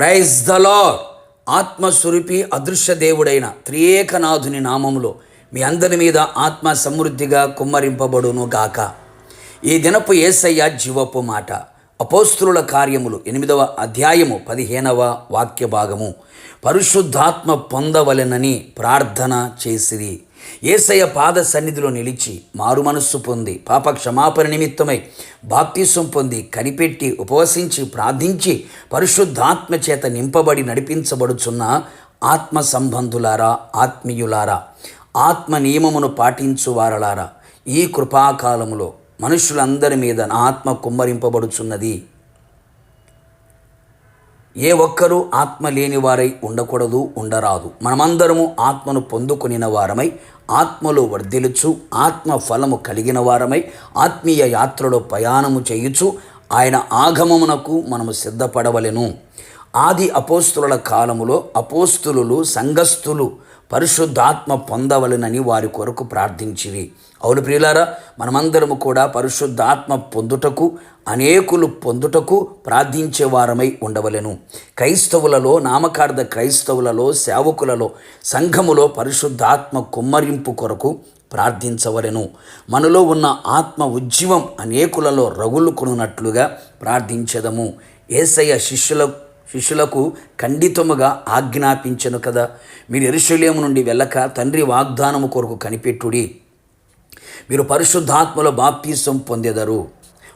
Praise the lord ఆత్మస్వరూపి అదృశ్య దేవుడైన త్రియేకనాథుని నామములో మీ అందరి మీద ఆత్మ సమృద్ధిగా కుమ్మరింపబడును గాక. ఈ దినపు ఏసయ్య జీవపు మాట. అపోస్తుల కార్యములు ఎనిమిదవ అధ్యాయము పదిహేనవ వాక్య భాగము పరిశుద్ధాత్మ పొందవలెనని ప్రార్థన చేసిరి. ఏసయ్య పాద సన్నిధిలో నిలిచి మారు మనస్సు పొంది పాప క్షమాపణ నిమిత్తమై బాప్తీసం పొంది కనిపెట్టి ఉపవసించి ప్రార్థించి పరిశుద్ధాత్మ చేత నింపబడి నడిపించబడుచున్న ఆత్మ సంబంధులారా ఆత్మీయులారా ఆత్మ నియమమును పాటించువారలారా ఈ కృపాకాలములో మనుషులందరి మీద నా ఆత్మ కుమ్మరింపబడుచున్నది. ఏ ఒక్కరూ ఆత్మ లేని వారై ఉండకూడదు ఉండరాదు. మనమందరము ఆత్మను పొందుకునిన వారమై ఆత్మలో వర్ధిలుచు ఆత్మ ఫలము కలిగిన వారమై ఆత్మీయ యాత్రలో ప్రయాణము చేయుచు ఆయన ఆగమమునకు మనము సిద్ధపడవలెను. ఆది అపోస్తుల కాలములో అపోస్తులు సంఘస్థులు పరిశుద్ధాత్మ పొందవలెనని వారి కొరకు ప్రార్థించిరి. అవును ప్రియులారా మనమందరము కూడా పరిశుద్ధాత్మ పొందుటకు అనేకులు పొందుటకు ప్రార్థించే వారమై ఉండవలెను. క్రైస్తవులలో నామకార్థ క్రైస్తవులలో సేవకులలో సంఘములో పరిశుద్ధాత్మ కుమ్మరింపు కొరకు ప్రార్థించవలెను. మనలో ఉన్న ఆత్మ ఉజ్జీవం అనేకులలో రగులుకొనున్నట్లుగా ప్రార్థించదము. ఏసయ్య శిష్యుల శిష్యులకు ఖండితముగా ఆజ్ఞాపించను కదా. మీరు ఎరుశల్యము నుండి వెళ్ళక తండ్రి వాగ్దానము కొరకు కనిపెట్టుడి. మీరు పరిశుద్ధాత్మలో బాప్తీసం పొందెదరు.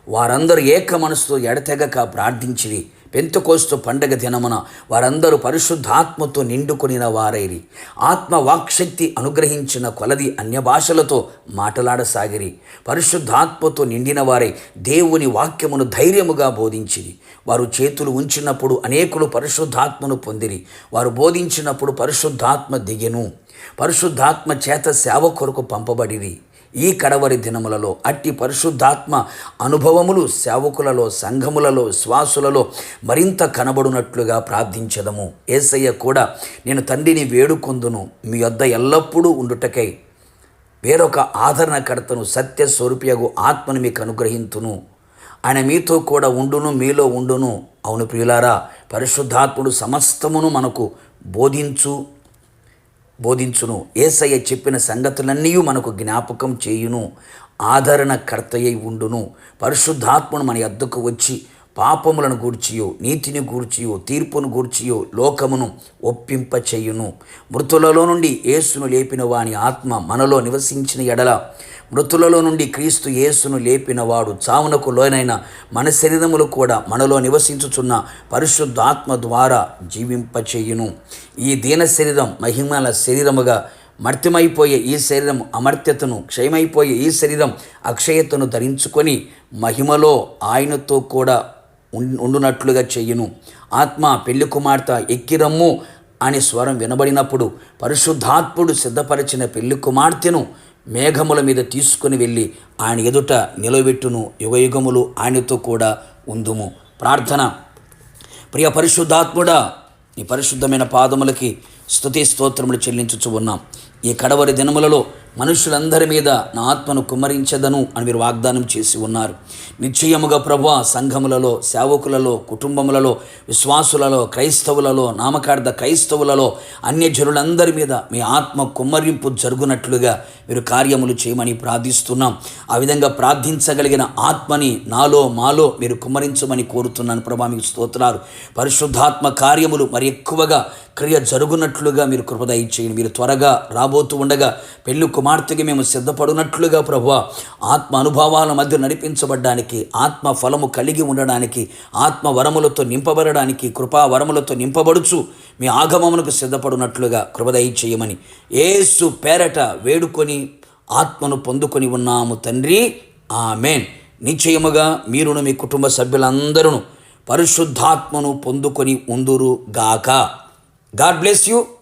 వారందరూ ఏక మనసుతో ఎడతెగక ప్రార్థించిరి. పెంతుకోస్తు పండగ దినమున వారందరూ పరిశుద్ధాత్మతో నిండుకొనిన వారైరి. ఆత్మ వాక్శక్తి అనుగ్రహించిన కొలది అన్య భాషలతో మాట్లాడసాగిరి. పరిశుద్ధాత్మతో నిండిన వారై దేవుని వాక్యమును ధైర్యముగా బోధించిరి. వారు చేతులు ఉంచినప్పుడు అనేకులు పరిశుద్ధాత్మను పొందిరి. వారు బోధించినప్పుడు పరిశుద్ధాత్మ దిగెను. పరిశుద్ధాత్మ చేత సేవ కొరకు పంపబడిరి. ఈ కడవరి దినములలో అట్టి పరిశుద్ధాత్మ అనుభవములు సేవకులలో సంఘములలో శ్వాసులలో మరింత కనబడునట్లుగా ప్రార్థించదము. ఏసయ్య కూడా నేను తండ్రిని వేడుకొందును మీ వద్ద ఎల్లప్పుడూ ఉండుటకై వేరొక ఆదరణకర్తను సత్య స్వరూపియగు ఆత్మను మీకు అనుగ్రహింతును. ఆయన మీతో కూడా ఉండును మీలో ఉండును. అవును ప్రియులారా పరిశుద్ధాత్ముడు సమస్తమును మనకు బోధించు బోధించును. ఏసయ్య చెప్పిన సంగతులన్నీ మనకు జ్ఞాపకం చేయును. ఆదరణకర్తయ్య ఉండును. పరిశుద్ధాత్మను మన ఎద్దకు వచ్చి పాపములను గూర్చియో నీతిని గూర్చియో తీర్పును గూర్చియో లోకమును ఒప్పింప మృతులలో నుండి యేసును లేపిన వాని ఆత్మ మనలో నివసించిన ఎడల మృతులలో నుండి క్రీస్తు యేసును లేపినవాడు చావునకు లోనైన మన శరీరములు కూడా మనలో నివసించుచున్న పరిశుద్ధాత్మ ద్వారా జీవింపచేయును. ఈ దీన శరీరం మహిమల శరీరముగా మర్త్యమైపోయే ఈ శరీరం అమర్త్యతను క్షయమైపోయే ఈ శరీరం అక్షయతను ధరించుకొని మహిమలో ఆయనతో కూడా ఉండునట్లుగా చెయ్యును ఆత్మ పెళ్ళి కుమార్తె ఎక్కిరమ్ము అనే స్వరం వినబడినప్పుడు పరిశుద్ధాత్ముడు సిద్ధపరిచిన పెళ్ళి కుమార్తెను మేఘముల మీద తీసుకుని వెళ్ళి ఆయన ఎదుట నిలబెట్టును యుగయుగములు ఆయనతో కూడా ఉందుము. ప్రార్థన. ప్రియ పరిశుద్ధాత్ముడా నీ పరిశుద్ధమైన పాదములకి స్తుతి స్తోత్రములు చెల్లించుచు ఉన్నాం. ఈ కడవరి దినములలో మనుషులందరి మీద నా ఆత్మను కుమ్మరించదను అని మీరు వాగ్దానం చేసి ఉన్నారు. నిశ్చయముగా ప్రభు సంఘములలో సేవకులలో కుటుంబములలో విశ్వాసులలో క్రైస్తవులలో నామకార్థ క్రైస్తవులలో అన్యజనులందరి మీద మీ ఆత్మ కుమ్మరింపు జరుగునట్లుగా మీరు కార్యములు చేయమని ప్రార్థిస్తున్నాం. ఆ విధంగా ప్రార్థించగలిగిన ఆత్మని నాలో మాలో మీరు కుమ్మరించమని కోరుతున్నాను. ప్రభా మీకు స్తోత్రాలు. పరిశుద్ధాత్మ కార్యములు మరి ఎక్కువగా క్రియ జరుగునట్లుగా మీరు కృపదయ చేయండి మీరు త్వరగా రాబోతూ ఉండగా పెళ్ళి కుమార్తెకి మేము సిద్ధపడినట్లుగా ప్రభు. ఆత్మ అనుభవాల మధ్య నడిపించబడ్డానికి ఆత్మ ఫలము కలిగి ఉండడానికి ఆత్మ వరములతో నింపబడడానికి కృపా వరములతో నింపబడుచు మీ ఆగమమునకు సిద్ధపడినట్లుగా కృపదయ చేయమని ఏసు పేరట వేడుకొని ఆత్మను పొందుకొని ఉన్నాము తండ్రి. ఆమెన్. నిశ్చయముగా మీరును మీ కుటుంబ సభ్యులందరూ పరిశుద్ధాత్మను పొందుకొని ఉందురు గాక God bless you.